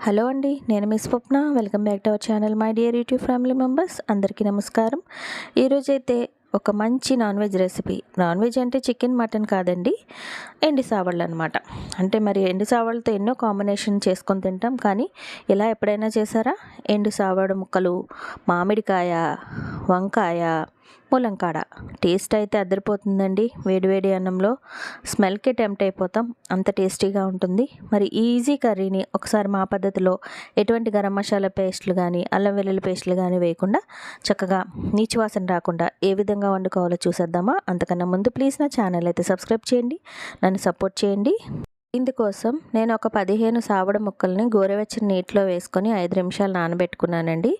Hello అండి నేను మీ Swapna. Welcome back to our channel my dear YouTube family members. అందరికీ నమస్కారం. ఈరోజైతే ఒక మంచి non veg recipe. Non veg అంటే చికెన్ మటన్ కాదండి. ఎండి సావళ్ళు అనమాట అంటే మరి ఎండి సావళ్ళతో ఎన్నో కాంబినేషన్ చేసుకొని తింటాం. కానీ ఇలా ఎప్పుడైనా చేశారా? ఎండు సావడ ముక్కలు మామిడికాయ వంకాయ ములంకాడ. టేస్ట్ అయితే అద్దరిపోతుందండి వేడివేడి అన్నంలో స్మెల్కి టెంప్ట్ అయిపోతాం. అంత టేస్టీగా ఉంటుంది. మరి ఈజీ కర్రీని ఒకసారి మా పద్ధతిలో ఎటువంటి గరం మసాలా పేస్ట్లు కానీ అల్లం వెల్లుల్లి పేస్ట్లు కానీ వేయకుండా చక్కగా నీచు వాసన రాకుండా ఏ విధంగా వండుకోవాలో చూసేద్దామా? అంతకన్నా ముందు ప్లీజ్ నా ఛానల్ అయితే సబ్స్క్రైబ్ చేయండి. నన్ను సపోర్ట్ చేయండి. ఇందుకోసం నేను ఒక పదిహేను సావడ ముక్కల్ని గోరువెచ్చని నీటిలో వేసుకొని ఐదు నిమిషాలు నానబెట్టుకున్నానండి.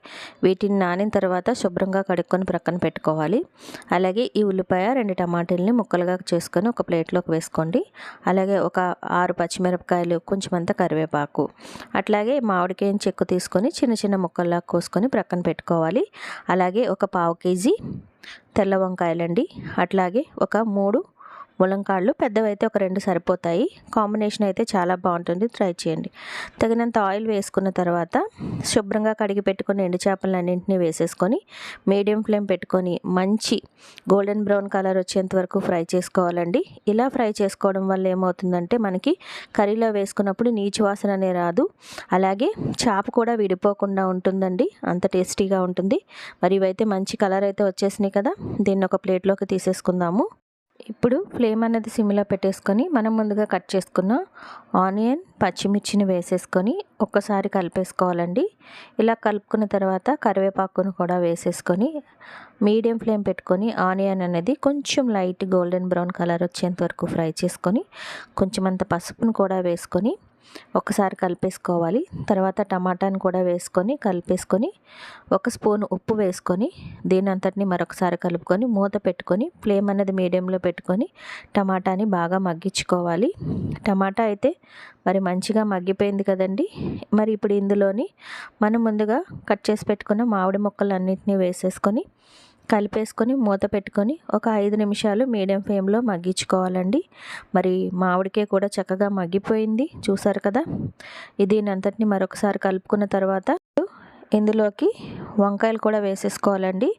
వీటిని నానిన తర్వాత శుభ్రంగా కడుక్కొని ప్రక్కన పెట్టుకోవాలి. అలాగే ఈ ఉల్లిపాయ రెండు టమాటీలని ముక్కలుగా చేసుకొని ఒక ప్లేట్లోకి వేసుకోండి. అలాగే ఒక ఆరు పచ్చిమిరపకాయలు కొంచెం కరివేపాకు. అట్లాగే మామిడికాయ చెక్కు తీసుకొని చిన్న చిన్న ముక్కల్లా కోసుకొని ప్రక్కన పెట్టుకోవాలి. అలాగే ఒక పావు కేజీ తెల్ల వంకాయలండి. అట్లాగే ఒక మూడు ములంకాళ్ళు పెద్దవైతే ఒక రెండు సరిపోతాయి. కాంబినేషన్ అయితే చాలా బాగుంటుంది. ట్రై చేయండి. తగినంత ఆయిల్ వేసుకున్న తర్వాత శుభ్రంగా కడిగి పెట్టుకుని ఎండు చేపలన్నింటినీ వేసేసుకొని మీడియం ఫ్లేమ్ పెట్టుకొని మంచి గోల్డెన్ బ్రౌన్ కలర్ వచ్చేంత వరకు ఫ్రై చేసుకోవాలండి. ఇలా ఫ్రై చేసుకోవడం వల్ల ఏమవుతుందంటే మనకి కర్రీలో వేసుకున్నప్పుడు నీచు వాసన అనే రాదు. అలాగే చేప కూడా విడిపోకుండా ఉంటుందండి. అంత టేస్టీగా ఉంటుంది. మరి ఇవైతే మంచి కలర్ అయితే వచ్చేసినాయి కదా. దీన్ని ఒక ప్లేట్లోకి తీసేసుకుందాము. ఇప్పుడు ఫ్లేమ్ అనేది సిమ్లో పెట్టేసుకొని మనం ముందుగా కట్ చేసుకున్న ఆనియన్ పచ్చిమిర్చిని వేసేసుకొని ఒక్కసారి కలిపేసుకోవాలండి. ఇలా కలుపుకున్న తర్వాత కరివేపాకును కూడా వేసేసుకొని మీడియం ఫ్లేమ్ పెట్టుకొని ఆనియన్ అనేది కొంచెం లైట్ గోల్డెన్ బ్రౌన్ కలర్ వచ్చేంత వరకు ఫ్రై చేసుకొని కొంచెం అంత పసుపును కూడా వేసుకొని ఒకసారి కలిపేసుకోవాలి. తర్వాత టమాటాని కూడా వేసుకొని కలిపేసుకొని ఒక స్పూన్ ఉప్పు వేసుకొని దీని అంతటిని మరొకసారి కలుపుకొని మూత పెట్టుకొని ఫ్లేమ్ అనేది మీడియంలో పెట్టుకొని టమాటాని బాగా మగ్గించుకోవాలి. టమాటా అయితే మరి మంచిగా మగ్గిపోయింది కదండి. మరి ఇప్పుడు ఇందులోని మనం ముందుగా కట్ చేసి పెట్టుకున్న మామిడి ముక్కలు అన్నింటినీ వేసేసుకొని కలిపేసుకొని మూత పెట్టుకొని ఒక ఐదు నిమిషాలు మీడియం ఫ్లేమ్లో మగ్గించుకోవాలండి. మరి మామిడికాయ కూడా చక్కగా మగ్గిపోయింది చూసారు కదా? ఇది అంతటిని మరొకసారి కలుపుకున్న తర్వాత ఇందులోకి వంకాయలు కూడా వేసేసుకోవాలండి.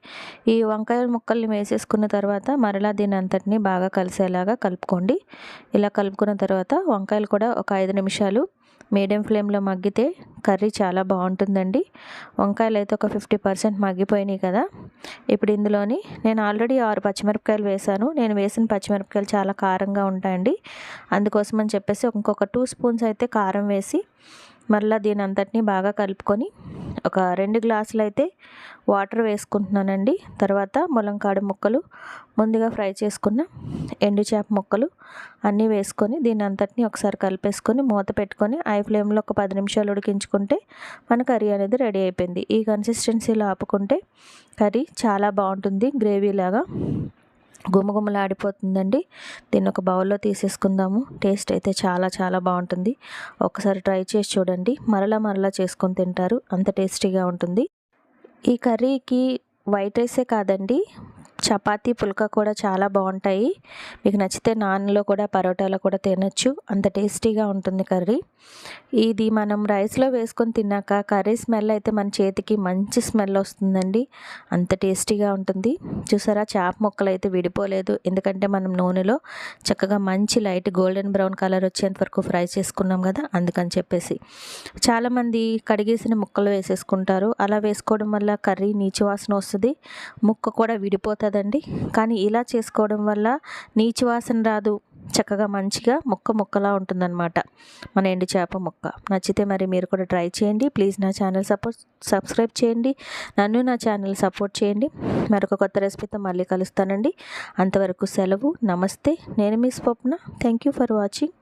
ఈ వంకాయ ముక్కల్ని వేసేసుకున్న తర్వాత మరలా దీని అంతటిని బాగా కలిసేలాగా కలుపుకోండి. ఇలా కలుపుకున్న తర్వాత వంకాయలు కూడా ఒక ఐదు నిమిషాలు మీడియం ఫ్లేమ్లో మగ్గితే కర్రీ చాలా బాగుంటుందండి. వంకాయలు అయితే ఒక ఫిఫ్టీ పర్సెంట్ మగ్గిపోయినాయి కదా. ఇప్పుడు ఇందులోని నేను ఆల్రెడీ ఆరు పచ్చిమిరపకాయలు వేసాను. నేను వేసిన పచ్చిమిరపకాయలు చాలా కారంగా ఉంటాయండి. అందుకోసం అని చెప్పేసి ఇంకొక టూ స్పూన్స్ అయితే కారం వేసి మళ్ళీ దీని అంతటిని బాగా కలుపుకొని ఒక రెండు గ్లాసులు అయితే వాటర్ వేసుకుంటున్నానండి. తర్వాత ములంకాడు ముక్కలు ముందుగా ఫ్రై చేసుకున్న ఎండు చేప ముక్కలు అన్నీ వేసుకొని దీని అంతటిని ఒకసారి కలిపేసుకొని మూత పెట్టుకొని ఐ ఫ్లేమ్లో ఒక పది నిమిషాలు ఉడికించుకుంటే మన కర్రీ అనేది రెడీ అయిపోయింది. ఈ కన్సిస్టెన్సీలో ఆపుకుంటే కర్రీ చాలా బాగుంటుంది గ్రేవీలాగా. గుమగుమలాడిపోతుందండి. దీన్ని ఒక బౌల్లో తీసేసుకుందాము. టేస్ట్ అయితే చాలా చాలా బాగుంటుంది. ఒకసారి ట్రై చేసి చూడండి. మరలా మరలా చేసుకొని తింటారు. అంత టేస్టీగా ఉంటుంది. ఈ కర్రీకి వైట్ రైసే కాదండి. చపాతీ పుల్కా కూడా చాలా బాగుంటాయి. మీకు నచ్చితే నాన్లో కూడా పరోటాలో కూడా తినచ్చు. అంత టేస్టీగా ఉంటుంది కర్రీ. ఇది మనం రైస్లో వేసుకొని తిన్నాక కర్రీ స్మెల్ అయితే మన చేతికి మంచి స్మెల్ వస్తుందండి. అంత టేస్టీగా ఉంటుంది. చూసారా? చేప ముక్కలు అయితే విడిపోలేదు. ఎందుకంటే మనం నూనెలో చక్కగా మంచి లైట్ గోల్డెన్ బ్రౌన్ కలర్ వచ్చేంత వరకు ఫ్రై చేసుకున్నాం కదా అందుకని చెప్పేసి. చాలామంది కడిగేసిన ముక్కలు వేసేసుకుంటారు. అలా వేసుకోవడం వల్ల కర్రీ నీచు వాసన వస్తుంది. ముక్క కూడా విడిపోతుంది. కదండి. కానీ ఇలా చేసుకోవడం వల్ల నీచు వాసన రాదు. చక్కగా మంచిగా ముక్క ముక్కలా ఉంటుందన్నమాట. మన ఎండు చేప ముక్క. నచ్చితే మరి మీరు కూడా ట్రై చేయండి. ప్లీజ్ నా ఛానల్ సపోర్ట్ సబ్స్క్రైబ్ చేయండి. నన్ను నా ఛానల్ సపోర్ట్ చేయండి. మరొక కొత్త రెసిపీతో మళ్ళీ కలుస్తానండి. అంతవరకు సెలవు. నమస్తే. నేను మీ Swapna. Thank you for watching.